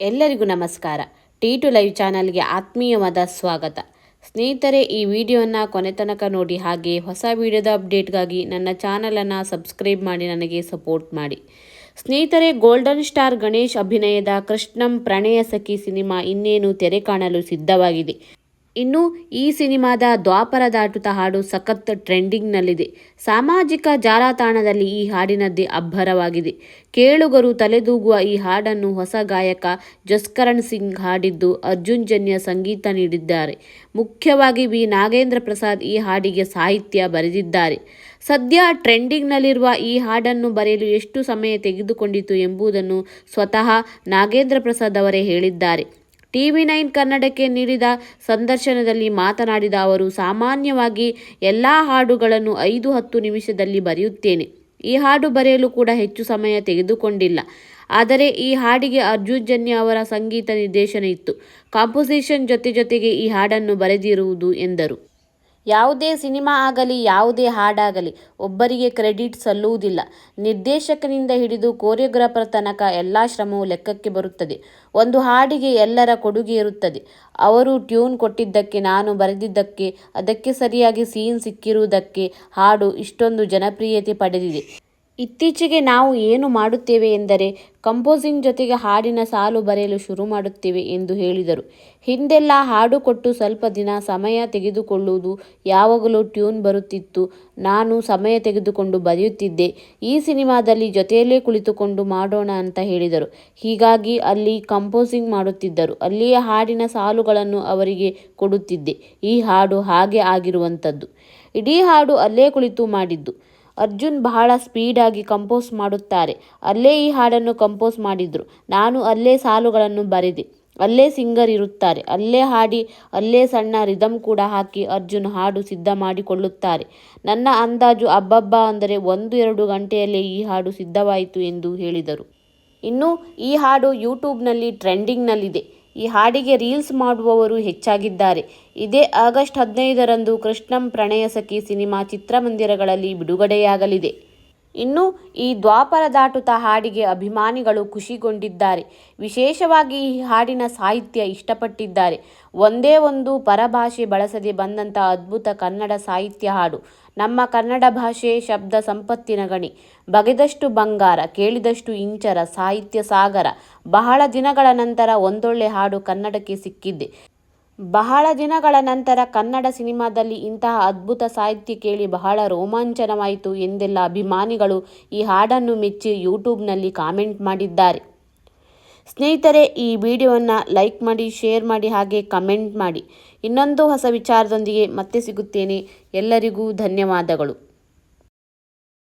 ಎಲ್ಲರಿಗೂ ನಮಸ್ಕಾರ. T to live ಚಾನಲ್ಗೆ ಆತ್ಮೀಯವಾದ ಸ್ವಾಗತ. ಸ್ನೇಹಿತರೆ, ಈ ವಿಡಿಯೋನ ಕೊನೆ ತನಕ ನೋಡಿ ಹಾಗೆ ಹೊಸ ವಿಡಿಯೋದ ಅಪ್ಡೇಟ್ಗಾಗಿ ನನ್ನ ಚಾನಲನ್ನು ಸಬ್ಸ್ಕ್ರೈಬ್ ಮಾಡಿ ನನಗೆ ಸಪೋರ್ಟ್ ಮಾಡಿ. ಸ್ನೇಹಿತರೆ, ಗೋಲ್ಡನ್ ಸ್ಟಾರ್ ಗಣೇಶ್ ಅಭಿನಯದ ಕೃಷ್ಣಂ ಪ್ರಣಯ ಸಖಿ ಸಿನಿಮಾ ಇನ್ನೇನು ತೆರೆ ಕಾಣಲು ಸಿದ್ಧವಾಗಿದೆ. ಇನ್ನು ಈ ಸಿನಿಮಾದ ದ್ವಾಪರ ದಾಟುತ್ತ ಹಾಡು ಸಖತ್ ಟ್ರೆಂಡಿಂಗ್ನಲ್ಲಿದೆ. ಸಾಮಾಜಿಕ ಜಾಲತಾಣದಲ್ಲಿ ಈ ಹಾಡಿನದ್ದೇ ಅಬ್ಬರವಾಗಿದೆ. ಕೇಳುಗರು ತಲೆದೂಗುವ ಈ ಹಾಡನ್ನು ಹೊಸ ಗಾಯಕ ಜಸ್ಕರಣ್ ಸಿಂಗ್ ಹಾಡಿದ್ದು ಅರ್ಜುನ್ ಜನ್ಯ ಸಂಗೀತ ನೀಡಿದ್ದಾರೆ. ಮುಖ್ಯವಾಗಿ ವಿ. ನಾಗೇಂದ್ರ ಪ್ರಸಾದ್ ಈ ಹಾಡಿಗೆ ಸಾಹಿತ್ಯ ಬರೆದಿದ್ದಾರೆ. ಸದ್ಯ ಟ್ರೆಂಡಿಂಗ್ನಲ್ಲಿರುವ ಈ ಹಾಡನ್ನು ಬರೆಯಲು ಎಷ್ಟು ಸಮಯ ತೆಗೆದುಕೊಂಡಿತು ಎಂಬುದನ್ನು ಸ್ವತಃ ನಾಗೇಂದ್ರ ಪ್ರಸಾದ್ ಅವರೇ ಹೇಳಿದ್ದಾರೆ. ಟಿವಿ ನೈನ್ ಕನ್ನಡಕ್ಕೆ ನೀಡಿದ ಸಂದರ್ಶನದಲ್ಲಿ ಮಾತನಾಡಿದ ಅವರು, ಸಾಮಾನ್ಯವಾಗಿ ಎಲ್ಲ ಹಾಡುಗಳನ್ನು ಐದು ಹತ್ತು ನಿಮಿಷದಲ್ಲಿ ಬರೆಯುತ್ತೇನೆ. ಈ ಹಾಡು ಬರೆಯಲು ಕೂಡ ಹೆಚ್ಚು ಸಮಯ ತೆಗೆದುಕೊಂಡಿಲ್ಲ. ಆದರೆ ಈ ಹಾಡಿಗೆ ಅರ್ಜುನ್ ಜನ್ಯ ಅವರ ಸಂಗೀತ ನಿರ್ದೇಶನ ಇತ್ತು. ಕಾಂಪೋಸಿಷನ್ ಜೊತೆ ಜೊತೆಗೆ ಈ ಹಾಡನ್ನು ಬರೆದಿರುವುದು ಎಂದರು. ಯಾವುದೇ ಸಿನಿಮಾ ಆಗಲಿ, ಯಾವುದೇ ಹಾಡಾಗಲಿ ಒಬ್ಬರಿಗೆ ಕ್ರೆಡಿಟ್ ಸಲ್ಲುವುದಿಲ್ಲ. ನಿರ್ದೇಶಕನಿಂದ ಹಿಡಿದು ಕೋರಿಯೋಗ್ರಾಫರ್ ತನಕ ಎಲ್ಲ ಶ್ರಮವು ಲೆಕ್ಕಕ್ಕೆ ಬರುತ್ತದೆ. ಒಂದು ಹಾಡಿಗೆ ಎಲ್ಲರ ಕೊಡುಗೆ ಇರುತ್ತದೆ. ಅವರು ಟ್ಯೂನ್ ಕೊಟ್ಟಿದ್ದಕ್ಕೆ, ನಾನು ಬರೆದಿದ್ದಕ್ಕೆ, ಅದಕ್ಕೆ ಸರಿಯಾಗಿ ಸೀನ್ ಸಿಕ್ಕಿರುವುದಕ್ಕೆ ಹಾಡು ಇಷ್ಟೊಂದು ಜನಪ್ರಿಯತೆ ಪಡೆದಿದೆ. ಇತ್ತೀಚೆಗೆ ನಾವು ಏನು ಮಾಡುತ್ತೇವೆ ಎಂದರೆ ಕಂಪೋಸಿಂಗ್ ಜೊತೆಗೆ ಹಾಡಿನ ಸಾಲು ಬರೆಯಲು ಶುರು ಮಾಡುತ್ತೇವೆ ಎಂದು ಹೇಳಿದರು. ಹಿಂದೆಲ್ಲ ಹಾಡು ಕೊಟ್ಟು ಸ್ವಲ್ಪ ದಿನ ಸಮಯ ತೆಗೆದುಕೊಳ್ಳುವುದು ಯಾವಾಗಲೂ ಟ್ಯೂನ್ ಬರುತ್ತಿತ್ತು. ನಾನು ಸಮಯ ತೆಗೆದುಕೊಂಡು ಬರೆಯುತ್ತಿದ್ದೆ. ಈ ಸಿನಿಮಾದಲ್ಲಿ ಜೊತೆಯಲ್ಲೇ ಕುಳಿತುಕೊಂಡು ಮಾಡೋಣ ಅಂತ ಹೇಳಿದರು. ಹೀಗಾಗಿ ಅಲ್ಲಿ ಕಂಪೋಸಿಂಗ್ ಮಾಡುತ್ತಿದ್ದರು. ಅಲ್ಲಿಯೇ ಹಾಡಿನ ಸಾಲುಗಳನ್ನು ಅವರಿಗೆ ಕೊಡುತ್ತಿದ್ದೆ. ಈ ಹಾಡು ಹಾಗೆ ಆಗಿರುವಂಥದ್ದು. ಇಡೀ ಹಾಡು ಅಲ್ಲೇ ಕುಳಿತು ಮಾಡಿದ್ದು. ಅರ್ಜುನ್ ಬಹಳ ಸ್ಪೀಡಾಗಿ ಕಂಪೋಸ್ ಮಾಡುತ್ತಾರೆ. ಅಲ್ಲೇ ಈ ಹಾಡನ್ನು ಕಂಪೋಸ್ ಮಾಡಿದ್ರು. ನಾನು ಅಲ್ಲೇ ಸಾಲುಗಳನ್ನು ಬರೆದೆ. ಅಲ್ಲೇ ಸಿಂಗರ್ ಇರುತ್ತಾರೆ. ಅಲ್ಲೇ ಹಾಡಿ, ಅಲ್ಲೇ ಸಣ್ಣ ರಿದಮ್ ಕೂಡ ಹಾಕಿ ಅರ್ಜುನ್ ಹಾಡು ಸಿದ್ಧ ಮಾಡಿಕೊಳ್ಳುತ್ತಾರೆ. ನನ್ನ ಅಂದಾಜು ಅಬ್ಬಬ್ಬ ಅಂದರೆ ಒಂದು ಎರಡು ಗಂಟೆಯಲ್ಲೇ ಈ ಹಾಡು ಸಿದ್ಧವಾಯಿತು ಎಂದು ಹೇಳಿದರು. ಇನ್ನು ಈ ಹಾಡು ಯೂಟ್ಯೂಬ್ನಲ್ಲಿ ಟ್ರೆಂಡಿಂಗ್ನಲ್ಲಿದೆ ಈ ಹಾಡಿಗೆ ರೀಲ್ಸ್ ಮಾಡುವವರು ಹೆಚ್ಚಾಗಿದ್ದಾರೆ. ಇದೇ ಆಗಸ್ಟ್ ಹದಿನೈದರಂದು ಕೃಷ್ಣಂ ಪ್ರಣಯ ಸಖಿ ಸಿನಿಮಾ ಚಿತ್ರಮಂದಿರಗಳಲ್ಲಿ ಬಿಡುಗಡೆಯಾಗಲಿದೆ. ಇನ್ನು ಈ ದ್ವಾಪರ ಹಾಡಿಗೆ ಅಭಿಮಾನಿಗಳು ಖುಷಿಗೊಂಡಿದ್ದಾರೆ. ವಿಶೇಷವಾಗಿ ಈ ಹಾಡಿನ ಸಾಹಿತ್ಯ ಇಷ್ಟಪಟ್ಟಿದ್ದಾರೆ. ಒಂದೇ ಒಂದು ಪರಭಾಷೆ ಬಳಸದೆ ಬಂದಂಥ ಅದ್ಭುತ ಕನ್ನಡ ಸಾಹಿತ್ಯ ಹಾಡು. ನಮ್ಮ ಕನ್ನಡ ಭಾಷೆ ಶಬ್ದ ಸಂಪತ್ತಿನ ಗಣಿ. ಬಗೆದಷ್ಟು ಬಂಗಾರ, ಕೇಳಿದಷ್ಟು ಇಂಚರ, ಸಾಹಿತ್ಯ ಸಾಗರ. ಬಹಳ ದಿನಗಳ ನಂತರ ಒಂದೊಳ್ಳೆ ಹಾಡು ಕನ್ನಡಕ್ಕೆ ಸಿಕ್ಕಿದೆ. ಬಹಳ ದಿನಗಳ ನಂತರ ಕನ್ನಡ ಸಿನಿಮಾದಲ್ಲಿ ಇಂತಹ ಅದ್ಭುತ ಸಾಹಿತ್ಯ ಕೇಳಿ ಬಹಳ ರೋಮಾಂಚನವಾಯಿತು ಎಂದೆಲ್ಲ ಅಭಿಮಾನಿಗಳು ಈ ಹಾಡನ್ನು ಮೆಚ್ಚಿ ಯೂಟ್ಯೂಬ್ನಲ್ಲಿ ಕಾಮೆಂಟ್ ಮಾಡಿದ್ದಾರೆ. ಸ್ನೇಹಿತರೆ, ಈ ವಿಡಿಯೋವನ್ನು ಲೈಕ್ ಮಾಡಿ, ಶೇರ್ ಮಾಡಿ, ಹಾಗೆ ಕಮೆಂಟ್ ಮಾಡಿ. ಇನ್ನೊಂದು ಹೊಸ ವಿಚಾರದೊಂದಿಗೆ ಮತ್ತೆ ಸಿಗುತ್ತೇನೆ. ಎಲ್ಲರಿಗೂ ಧನ್ಯವಾದಗಳು.